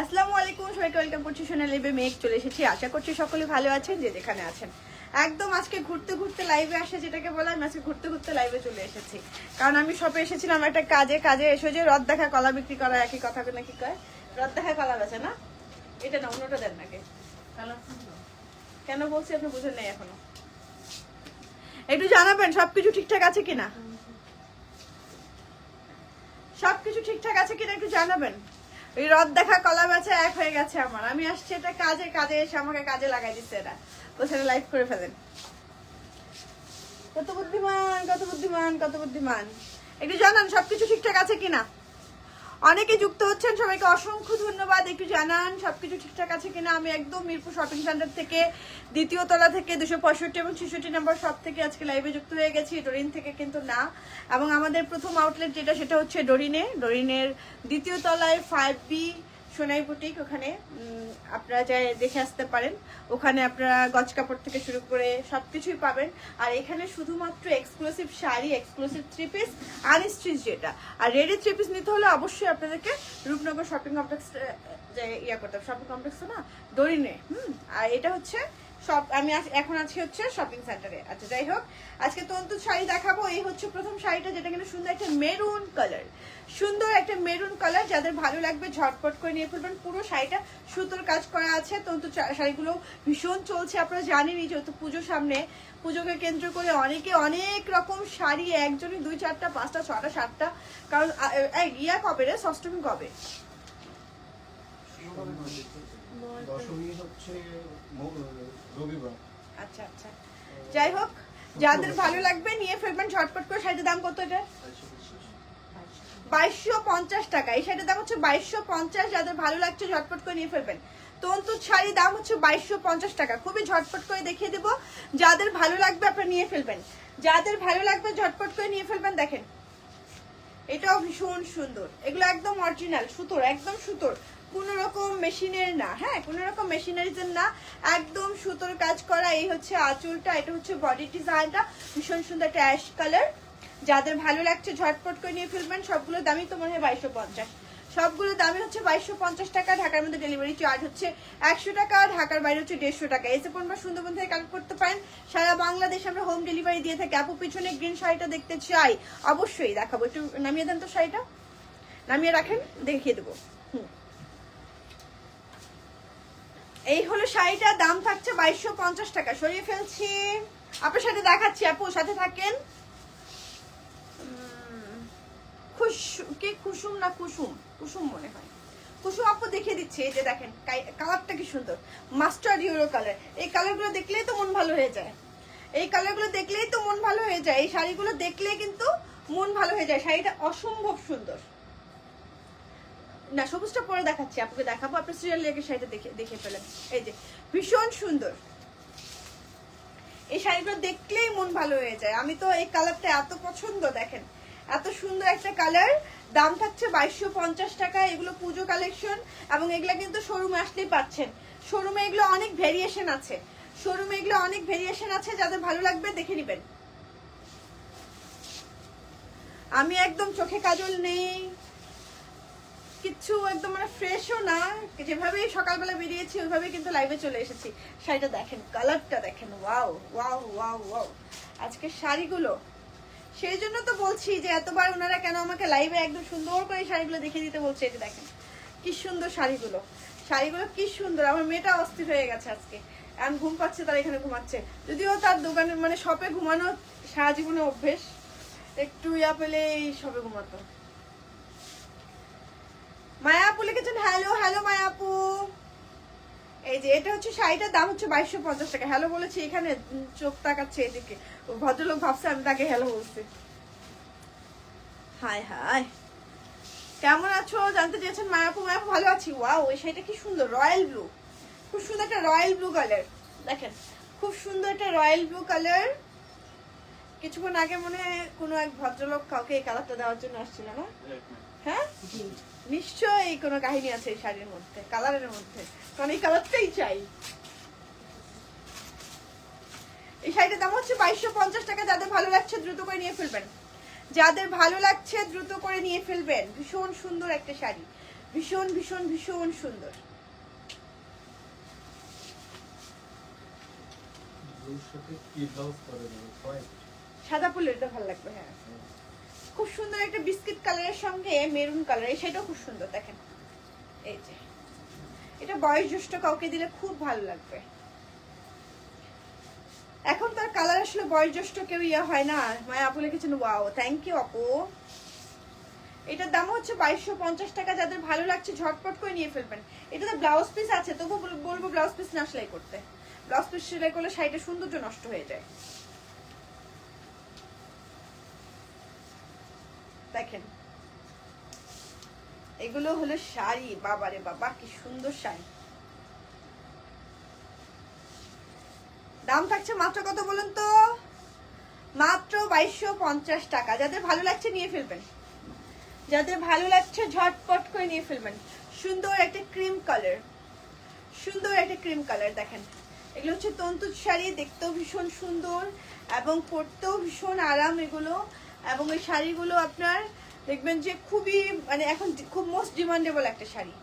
আসসালামু আলাইকুম, সবাইকে ওয়েলকাম করছি সোনা লাইভে মেঘ চলে এসেছি। আশা করছি সকলে ভালো আছেন, যে যেখানে আছেন। একদম আজকে ঘুরতে ঘুরতে লাইভে আসে, যেটাকে বলা আমি আজকে ঘুরতে ঘুরতে লাইভে চলে এসেছি। কারণ আমি শপে এসেছিলাম একটা কাজে কাজে এসে যে রদ দেখা, কলা বিক্রি করা, একই কথা নাকি কয়? রদ দেখা, কলা বেচে, না? এটা না অন্যটা দেন নাকি কেন বলছি আপনি বুঝেন নেই এখনও? একটু জানাবেন, সবকিছু ঠিকঠাক আছে কিনা? সবকিছু ঠিকঠাক আছে কিনা একটু জানাবেন। ওই রদ দেখা কলা বেচা এক হয়ে গেছে আমার। আমি আসছি এটা কাজে কাজে এসে আমাকে কাজে লাগাই দিচ্ছে এটা। সেটা লাইভ করে ফেলেন। কত বুদ্ধিমান কত বুদ্ধিমান কত বুদ্ধিমান। একটু জানান, সবকিছু ঠিকঠাক আছে কিনা? অনেকে যুক্ত হচ্ছেন, সবাইকে অসংখ্য ধন্যবাদ। একটু জানান, সবকিছু ঠিকঠাক আছে কিনা? আমি একদম মিরপুর শপিং সেন্টার থেকে দ্বিতীয় তলা থেকে দুশো পঁয়ষট্টি এবং ছেষট্টি নম্বর সব থেকে আজকে লাইভে যুক্ত হয়ে গেছি, ডোরিন থেকে কিন্তু না। এবং আমাদের প্রথম আউটলেট যেটা, সেটা হচ্ছে ডোরিনে। ডোরিনের দ্বিতীয় তলায় ফাইভ বি সোনাই বুটিক, ওখানে আপনারা যাই দেখে আসতে পারেন। ওখানে আপনারা গজ কাপড় থেকে শুরু করে সব কিছুই পাবেন। আর এখানে শুধুমাত্র exclusive sari exclusive three piece unstitch যেটা। আর রেডি থ্রি পিস নিতে হলে অবশ্যই আপনাদেরকে রূপনগর শপিং কমপ্লেক্স ইয়া করতে হবে। শপিং কমপ্লেক্স তো না? দড়িনে হুম? আর এটা হচ্ছে সব, আমি এখন আছি হচ্ছে শপিং সেন্টারে আচ্ছা যাই হোক, আজকে তন্তু শাড়ি দেখাবো। এই হচ্ছে প্রথম শাড়িটা, যেটা কিন্তু সুন্দর একটা মেরুন কালার সুন্দর একটা মেরুন কালার যাদের ভালো লাগবে ঝটপট করে নিয়ে ফেলবেন। পুরো শাড়িটা সুতোর কাজ করা আছে। তন্তু শাড়িগুলো ভীষণ চলছে, আপনারা জানেনই যেহেতু পুজো সামনে। পুজোকে কেন্দ্র করে অনেকে অনেক রকম শাড়ি একজনই দুই চারটা, পাঁচটা, ছটা, সাতটা। কারণ ইয়া কবে রে? ষষ্ঠমী কবে? দশমী হচ্ছে আচ্ছা আচ্ছা। যাই হোক, যাদের ভালো লাগবে নিয়ে ফেলবেন ঝটপট করে। শাড়িটার দাম কত এটা? বাইশশো পঞ্চাশ টাকা। এই শাড়িটার দাম হচ্ছে বাইশশো পঞ্চাশ। যাদের ভালো লাগছে ঝটপট করে নিয়ে ফেলবেন। তন্তু শাড়ি দাম হচ্ছে বাইশশো পঞ্চাশ টাকা। খুবই ঝটপট করে দেখিয়ে দেবো। যাদের ভালো লাগবে আপনারা নিয়ে ফেলবেন। যাদের ভালো লাগবে ঝটপট করে নিয়ে ফেলবেন, দেখেন। এটাও ভীষণ সুন্দর। এগুলো একদম অরিজিনাল সুতোর, একদম সুতোর। কোনো রকম মেশিনের না হ্যাঁ কোনো রকম মেশিনারিজের না, একদম সুতোর কাজ করা, এই হচ্ছে আঁচলটা, এটা হচ্ছে বডি ডিজাইনটা ভীষণ সুন্দর একটা অ্যাশ কালার যাদের ভালো লাগছে ঝটপট করে নিয়ে ফেলবেন, সবগুলো দামই তো মনে হয় বাইশশো পঞ্চাশ। সবগুলো দামই হচ্ছে বাইশশো পঞ্চাশ টাকা, ঢাকার মধ্যে ডেলিভারি চার্জ হচ্ছে একশো টাকা, ঢাকার বাইরে হচ্ছে দেড়শো টাকা। এসে পণ্য সুন্দরবন থেকে কালেক্ট করতে পারেন, সারা বাংলাদেশে আমরা হোম ডেলিভারি দিয়ে থাকি। আপু, পিছনে গ্রিন শাড়িটা দেখতে চাই। অবশ্যই দেখাবো। একটু নামিয়ে দেন তো শাড়িটা। নামিয়ে রাখেন, দেখিয়ে দেবো হুম। এই হলো শাড়িটার দাম থাকছে বাইশশো পঞ্চাশ টাকা। সরিয়ে ফেলছি। আপনার সাথে দেখাচ্ছি, আপু, সাথে থাকেন। খুশ কি কুসুম না কুসুম? কুসুম মনে হয়। কুসুম আপু দেখিয়ে দিচ্ছে, এই যে দেখেন কালারটা কি সুন্দর। Mustard euro colour. এই কালারগুলো দেখলেই তো মন ভালো হয়ে যায়। এই কালারগুলো দেখলেই তো মন ভালো হয়ে যায়। এই শাড়িগুলো দেখলেই কিন্তু মন ভালো হয়ে যায়। শাড়িটা অসম্ভব সুন্দর। না, সবুজটা পরে দেখাচ্ছি আপনাকে দেখাবো। আপনি সিরিয়াল লেগে শাড়িটা দেখে দেখে ফেলেন। এই যে, ভীষণ সুন্দর। এই শাড়িগুলো দেখলেই মন ভালো হয়ে যায়। আমি তো এই কালারটা এত পছন্দ, দেখেন। এত সুন্দর একটা কালার। দাম থাকছে বাইশশো পঞ্চাশ টাকা। এগুলো পুজো কালেকশন এবং এগুলো কিন্তু শোরুমে আসলেই পাচ্ছেন। শোরুমে এগুলো অনেক ভেরিয়েশন আছে। শোরুমে এগুলো অনেক ভেরিয়েশন আছে। যাদের ভালো লাগবে দেখে নেবেন। আমি একদম চোখে কাজল নেই। কিচ্ছু একদম মানে ফ্রেশও না। যেভাবেই সকালবেলা বেরিয়েছি ওইভাবে কিন্তু লাইভে চলে এসেছি। শাড়িটা দেখেন কালারটা দেখেন ওয়াও ওয়াও ওয়াও ওয়াও আজকে শাড়িগুলো। সেই জন্য তো বলছি যে এতবার ওনারা কেন আমাকে লাইভে একদম সুন্দর করে শাড়িগুলো দেখিয়ে দিতে বলছে এটা দেখেন, কি সুন্দর শাড়িগুলো। শাড়িগুলো কি সুন্দর, আমার মেয়েটা অস্থির হয়ে গেছে আজকে। এখন ঘুম পাচ্ছে, তার এখানে ঘুমাচ্ছে। যদিও তার দোকানে মানে শপে ঘুমানো সারা জীবনে অভ্যেস, একটু ইয়া পেলে এই শপে ঘুমাতো। মায়া আপু লিখেছেন হ্যালো হ্যালো মায়া আপু এই যে এটা হচ্ছে শাড়িটার দাম হচ্ছে বাইশশো পঞ্চাশ টাকা। হ্যালো বলেছি এখানে চোখ তাকাচ্ছে এদিকে। ভদ্রলোক ভাবছে আমি তাকে হ্যালো বলছি। হাই হাই কেমন আছো? জানতে চেয়েছেন মায়াপু? মায়াপু ভালো আছি। ওয়াও এই শাড়িটা কি সুন্দর রয়্যাল ব্লু খুব সুন্দর একটা রয়্যাল ব্লু কালার দেখেন খুব সুন্দর একটা রয়্যাল ব্লু কালার কিছুক্ষণ আগে মনে হয় কোনো এক ভদ্রলোক কাউকে এই কালারটা দেওয়ার জন্য আসছিল না? হ্যাঁ? নিশ্চয়ই কোনো কাহিনী আছে এই শাড়ির মধ্যে কালারের মধ্যে। কারণ এই কালারটাই চাই। এই শাড়িটার দাম হচ্ছে বাইশশো পঞ্চাশ টাকা যাদের ভালো লাগছে দ্রুত করে নিয়ে ফেলবেন। যাদের ভালো লাগছে দ্রুত করে নিয়ে ফেলবেন। ভীষণ সুন্দর একটা শাড়ি। ভীষণ ভীষণ ভীষণ সুন্দর। সাদা ফুলের এটা ভালো লাগবে হ্যাঁ। খুব সুন্দর একটা বিস্কিট কালারের সঙ্গে মেরুন কালার সেটাও খুব সুন্দর, দেখেন। এই যে। এটা বয়স জ্যেষ্ঠ কাউকে দিলে খুব ভালো লাগবে। এখন তার কালার আসলে বয়স জ্যেষ্ঠ কেউ ইয়ে হয় না। মায়া আপু লিখেছেন ওয়াও থ্যাংক ইউ আপু। এটার দাম হচ্ছে বাইশশো পঞ্চাশ টাকা। যাদের ভালো লাগছে, ঝটপট করে নিয়ে ফেলবেন। এটা তো ব্লাউজ পিস আছে তবু বল- বলব ব্লাউজ পিস না সেলাই করতে। ব্লাউজ পিস সেলাই করলে শাড়িটা সৌন্দর্য নষ্ট হয়ে যায় দেখেন এগুলো হলো শাড়ি, বাবারে বাবা, কি সুন্দর শাড়ি। দাম থাকছে মাত্র কত বলুন তো? মাত্র বাইশশো পঞ্চাশ টাকা। যাদের ভালো লাগছে নিয়ে ফেলবেন। যাদের ভালো লাগছে ঝটপট করে নিয়ে ফেলবেন। সুন্দর একটা ক্রিম কালার সুন্দর একটা ক্রিম কালার দেখেন। এগুলো হচ্ছে তন্তুর শাড়ি, দেখতেও ভীষণ সুন্দর এবং পরতেও ভীষণ আরাম এগুলো। এবং এই শাড়িগুলো আপনার দেখবেন যে খুবই মানে এখন খুব মোস্ট ডিমান্ডেবল একটা শাড়ি।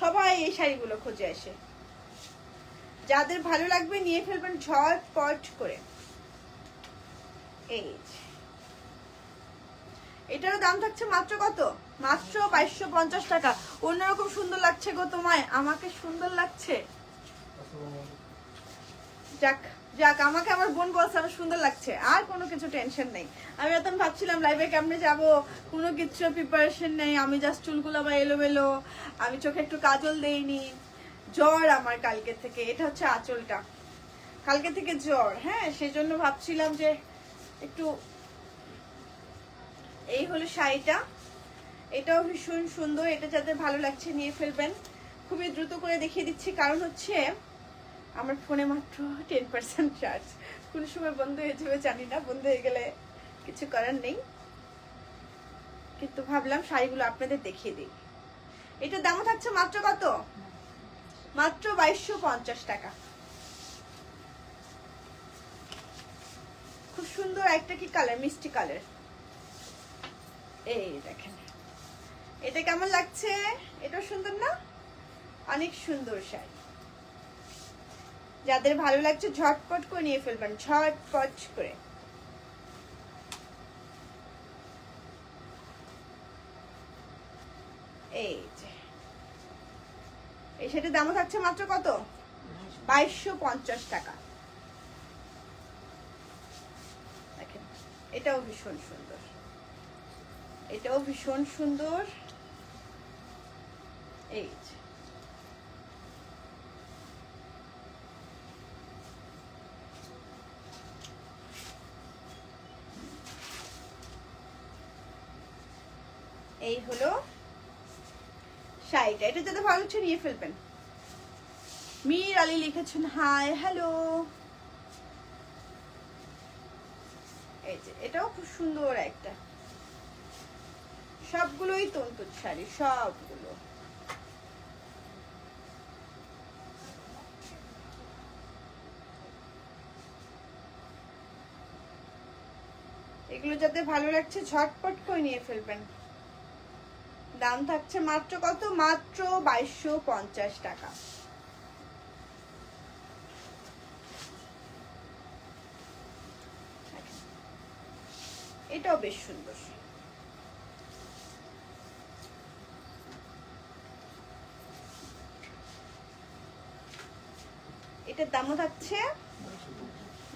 সবাই এই শাড়িগুলো খুঁজে আসে। যাদের ভালো লাগবে নিয়ে ফেলবেন ঝটপট করে। এই এটারও দাম থাকছে মাত্র কত? মাত্র বাইশশো পঞ্চাশ টাকা। অন্যরকম সুন্দর লাগছে গো তোমায়। আমাকে সুন্দর লাগছে। যাক। যাক, আমাকে আমার বোন বলছে, আমার সুন্দর লাগছে। আর কোনো কিছু টেনশন নেই। আমি এখন ভাবছিলাম লাইভে কেমনে যাব? কোনো কিছু প্রিপারেশন নেই, আমি জাস্ট চুলগুলো বা এলোমেলো, আমি চোখে একটু কাজল দেইনি। জ্বর আমার কালকে থেকে, এটা হচ্ছে আঁচলটা। কালকে থেকে জ্বর হ্যাঁ সেই জন্য ভাবছিলাম যে একটু এই হলো শাড়িটা। এটাও ভীষণ সুন্দর, এটা যাদের ভালো লাগছে নিয়ে ফেলবেন। খুবই দ্রুত করে দেখিয়ে দিচ্ছি, কারণ হচ্ছে আমার ফোনে মাত্র টেন পার্সেন্ট চার্জ কোন সময় বন্ধ হয়ে যাবে জানি না, বন্ধ হয়ে গেলে কিছু করার নেই। কিন্তু ভাবলাম শাড়িগুলো আপনাদের দেখিয়ে দিই। এটার দামও থাকছে মাত্র কত? মাত্র বাইশশো পঞ্চাশ টাকা। খুব সুন্দর একটা কি কালার, মিষ্টি কালার। এই দেখেন। এটা কেমন লাগছে? এটা সুন্দর না? অনেক সুন্দর শাড়ি। যাদের ভালো লাগছে, ঝটপট করে নিয়ে ফেলবেন, ঝটপট করে। এই যে। এই সেটার দামও থাকছে মাত্র কত? বাইশশো পঞ্চাশ টাকা। দেখেন, এটাও ভীষণ সুন্দর। এটাও ভীষণ সুন্দর। এই যে এই হলো শাড়িটা এটা যাতে ভালো হচ্ছে নিয়ে ফেলবেন। মীর আলী লিখেছেন হাই হ্যালো এটাও খুব সুন্দর একটা। সবগুলোই তন্তুর শাড়ি, সবগুলো। এগুলো যাতে ভালো লাগছে, ঝটপট করে নিয়ে ফেলবেন। দাম থাকছে মাত্র কত? মাত্র বাইশশো পঞ্চাশ টাকা। এটাও বেশ সুন্দর। এটার দামও থাকছে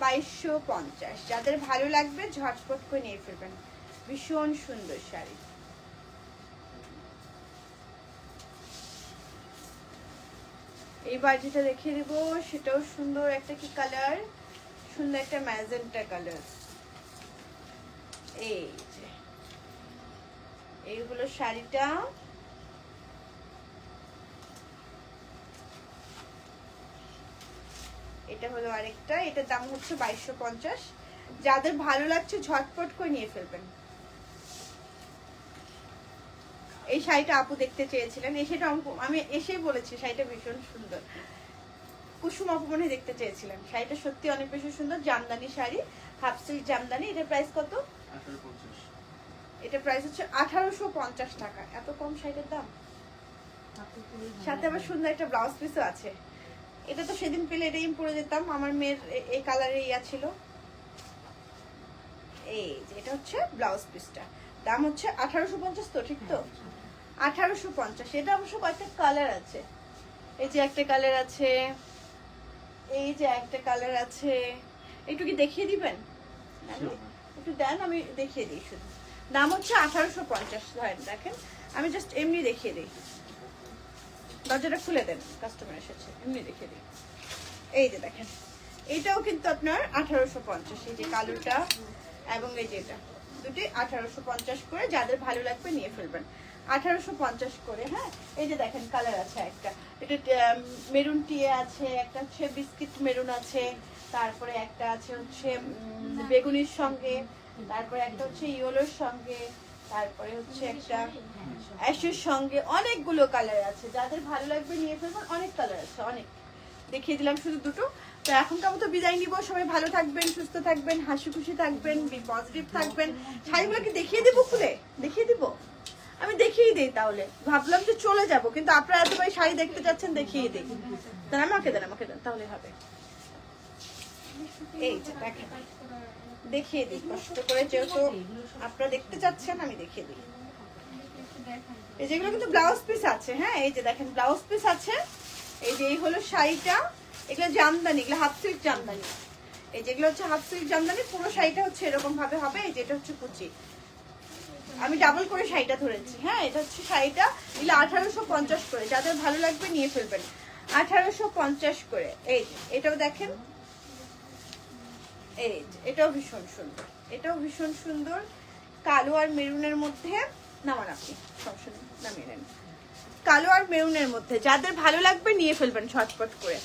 বাইশশো পঞ্চাশ। যাদের ভালো লাগবে ঝটপট করে নিয়ে ফেলবেন। ভীষণ সুন্দর শাড়ি। এইবার যেটা দেখিয়ে দেবো, সেটাও সুন্দর একটা কি কালার সুন্দর একটা ম্যাজেন্টা কালার এই যে এই হলো শাড়িটা। এটা হলো আরেকটা, এটার দাম হচ্ছে বাইশশো যাদের ভালো লাগছে, ঝটপট করে নিয়ে ফেলবেন। এই শাড়িটা আপু দেখতে চেয়েছিলেন। এসেটা আমি এসেই বলেছি শাড়িটা ভীষণ সুন্দর। কুসুম আপু মনে দেখতে চেয়েছিলেন। শাড়িটা সত্যি অনেক বেশি সুন্দর জামদানি শাড়ি হাফ সিল্ক জামদানি। এটার প্রাইস কত? এটা প্রাইস হচ্ছে আঠারোশো পঞ্চাশ টাকা। এত কম শাড়িটার দাম? সাথে আবার সুন্দর একটা ব্লাউজ পিসও আছে। এটা তো সেদিন পেলে এটাই পরে যেতাম। আমার মেয়ের এই কালারে ইয়া ছিল। এই যে এটা হচ্ছে ব্লাউজ পিসটা দাম হচ্ছে আঠারোশো পঞ্চাশ তো ঠিক তো? আঠারোশো পঞ্চাশ। এটা অবশ্য কয়েকটা কালার আছে। এই যে একটা কালার আছে এই যে একটা কালার আছে। একটু কি দেখিয়ে দিবেন? একটু দেন আমি দেখিয়ে দিই শুধু। দাম হচ্ছে আঠারোশো পঞ্চাশ ধরেন দেখেন। আমি জাস্ট এমনি দেখিয়ে দিই। দরজাটা খুলে দেন কাস্টমার এসেছে। এমনি দেখিয়ে দিই। এই যে দেখেন এটাও কিন্তু আপনার আঠারোশো পঞ্চাশ। এই যে কালোটা এবং এই যে এটা। দুটি আঠারোশো পঞ্চাশ করে যাদের ভালো লাগবে নিয়ে ফেলবেন। আঠারোশো পঞ্চাশ করে হ্যাঁ? এই যে দেখেন কালার আছে একটা। এটা মেরুন টিয়ে আছে একটা হচ্ছে বিস্কিট মেরুন আছে তারপরে একটা আছে হচ্ছে বেগুনির সঙ্গে তারপরে একটা হচ্ছে ইয়েলোর সঙ্গে তারপরে হচ্ছে একটা অ্যাশের সঙ্গে। অনেকগুলো কালার আছে। যাদের ভালো লাগবে নিয়ে ফেলবেন অনেক কালার আছে অনেক। দেখিয়ে দিলাম শুধু দুটো। তো এখনকার মতো বিদায় নিব। সবাই ভালো থাকবেন সুস্থ থাকবেন হাসি খুশি থাকবেন পজিটিভ থাকবেন। শাড়িগুলো কি দেখিয়ে দিব খুলে? দেখিয়ে দিব? আমি দেখিয়ে দিই তাহলে। ভাবলাম যে চলে যাব, কিন্তু আপনারা এতবার শাড়ি দেখতে যাচ্ছেন, দেখিয়ে দিই। দেন, আমাকে দেন আমাকে দেন, তাহলে হবে। এই যেগুলো কিন্তু ব্লাউজ পিস আছে হ্যাঁ? এই যে, দেখেন, ব্লাউজ পিস আছে। এই শাড়িটা। এগুলো হাফ জামদানি। এই যেগুলো হচ্ছে হাফ জামদানি, পুরো শাড়িটা হচ্ছে এরকম ভাবে হবে। এই যেটা হচ্ছে কুচি। আমি ডাবল করে শাড়িটা ধরেছি। হ্যাঁ এটা হচ্ছে শাড়িটা। এগুলো আঠারোশো পঞ্চাশ করে। যাদের ভালো লাগবে নিয়ে ফেলবেন। আঠারোশো পঞ্চাশ করে। এই এটাও দেখেন। এই এটাও ভীষণ সুন্দর। এটাও ভীষণ সুন্দর। কালো আর মেরুনের মধ্যে, নামান আপনি, সমস্যা নামিয়ে নেন। কালো আর মেরুনের মধ্যে, যাদের ভালো লাগবে নিয়ে ফেলবেন ঝটপট করে।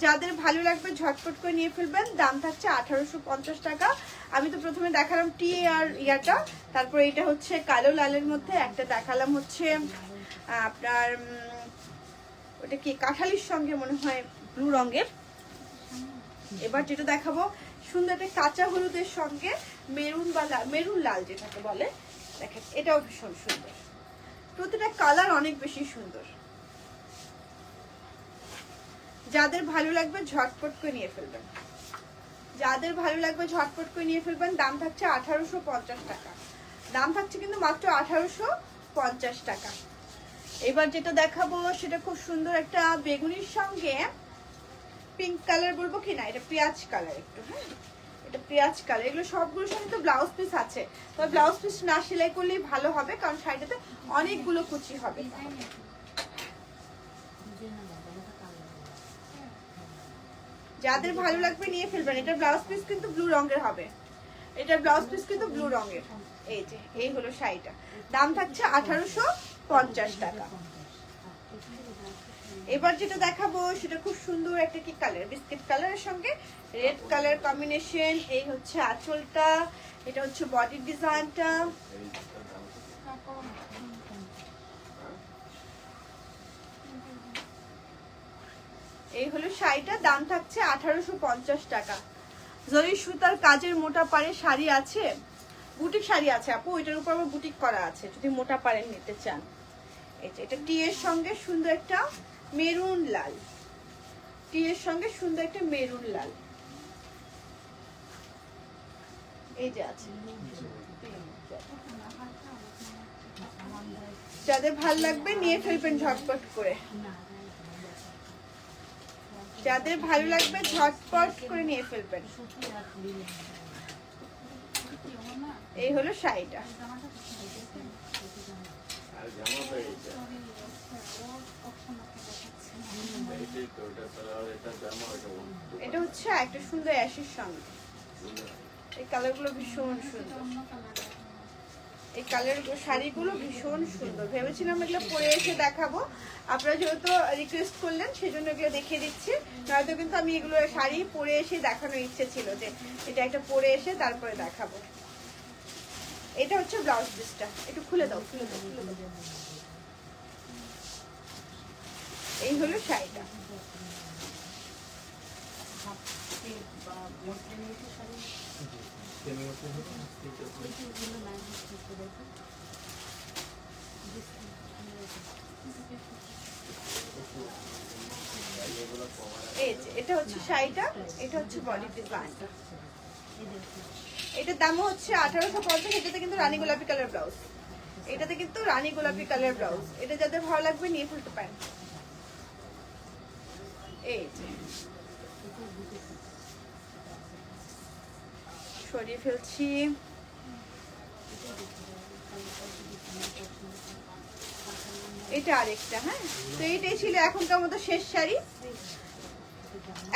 যাদের ভালো লাগবে ঝটপট করে নিয়ে ফেলবেন, দাম থাকছে আঠারোশো পঞ্চাশ টাকা। আমি তো প্রথমে দেখালাম টি আর ইয়াটা, তারপর এটা হচ্ছে কালো লালের মধ্যে, একটা দেখালাম হচ্ছে আপনার ওটা কি, কাঁঠালির সঙ্গে মনে হয় ব্লু রঙের। এবার যেটা দেখাবো, সুন্দর একটা কাঁচা হলুদের সঙ্গে মেরুন বা মেরুন লাল যেটাকে বলে, দেখেন, এটাও ভীষণ সুন্দর। প্রতিটা কালার অনেক বেশি সুন্দর। যাদের ভালো লাগবে ঝটপট করে নিয়ে ফেলবেন। যাদের ভালো লাগবে ঝটপট করে নিয়ে ফেলবেন, দাম থাকছে আঠারোশো পঞ্চাশ টাকা। দাম থাকছে কিন্তু মাত্র আঠারোশো পঞ্চাশ টাকা। এবার যেটা দেখাবো, সেটা খুব সুন্দর একটা বেগুনির সঙ্গে পিঙ্ক কালার বলব কি না? এটা পেঁয়াজ কালার একটু হ্যাঁ? এটা পেঁয়াজ কালার এগুলো সবগুলোর সঙ্গে তো ব্লাউজ পিস আছে। তবে ব্লাউজ পিস না সেলাই করলেই ভালো হবে, কারণ শাড়িটাতে অনেকগুলো কুচি হবে। যাদের ভালো লাগবে নিয়ে ফেলবেন। এটা ব্লাউজ পিস কিন্তু ব্লু রঙের হবে। এটা ব্লাউজ পিস কিন্তু ব্লু রঙের। এই যে, এই হলো শাড়িটা। দাম থাকছে আঠারোশো পঞ্চাশ টাকা। এবার যেটা দেখাবো, সেটা খুব সুন্দর একটা কি কালার বিস্কিট কালারের সঙ্গে রেড কালার কম্বিনেশন এই হচ্ছে আঁচলটা। এটা হচ্ছে বডি ডিজাইনটা এই হলো শাড়িটা, দাম থাকছে আঠারোশো পঞ্চাশ টাকা। যদি সুতার কাজের মোটা পাড়ে শাড়ি আছে, বুটিক শাড়ি আছে আপু, ওইটার উপর আবার বুটিক করা আছে, যদি মোটা পাড়ের নিতে চান। এটা টি এর সঙ্গে সুন্দর একটা মেরুন লাল। টি এর সঙ্গে সুন্দর একটা মেরুন লাল। এই যে যাদের ভালো লাগবে, নিয়ে ফেলবেন ঝটপট করে। যাদের ভালো লাগবে ঝটপট করে নিয়ে ফেলবেন। এই হলো শাড়িটা। এটা হচ্ছে একটা সুন্দর অ্যাশের সঙ্গে। এই কালারগুলো ভীষণ সুন্দর। এই কালার শাড়িগুলো ভীষণ সুন্দর। ভেবেছিলাম এগুলো পরে এসে দেখাবো। আপনারা যেহেতু রিকোয়েস্ট করলেন, সেজন্য এগুলো দেখিয়ে দিচ্ছি। নয়তো কিন্তু আমি এগুলো শাড়ি পরে এসে দেখানোর ইচ্ছে ছিল যে এটা একটা পরে এসে তারপরে দেখাবো। এটা হচ্ছে ব্লাউজ পিসটা একটু খুলে দাও খুলে দাও খুলে দাও। এই হলো শাড়িটা। এটা হচ্ছে শাড়িটা, এটা হচ্ছে বডি ডিজাইন এটার দাম হচ্ছে আঠারোশো পঞ্চাশ, এটাতে কিন্তু রানী গোলাপি কালার ব্লাউজ এটাতে কিন্তু রানী গোলাপি কালার ব্লাউজ এটা যাদের ভালো লাগবে, নিয়ে ফেলতে পারেন। এই যে সরিয়ে ফেলছি। এটা আরেকটা হ্যাঁ? তো এটাই ছিল এখনকার মতো শেষ শাড়ি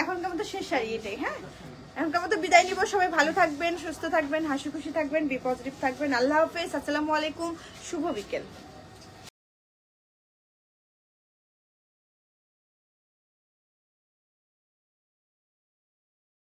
এখনকার মতো শেষ শাড়ি এটাই হ্যাঁ? এখনকার মতো বিদায় নিব। সবাই ভালো থাকবেন, সুস্থ থাকবেন, হাসি খুশি থাকবেন বিপজিটিভ থাকবেন। আল্লাহ হাফেজ। আসসালামু আলাইকুম। শুভ বিকেল।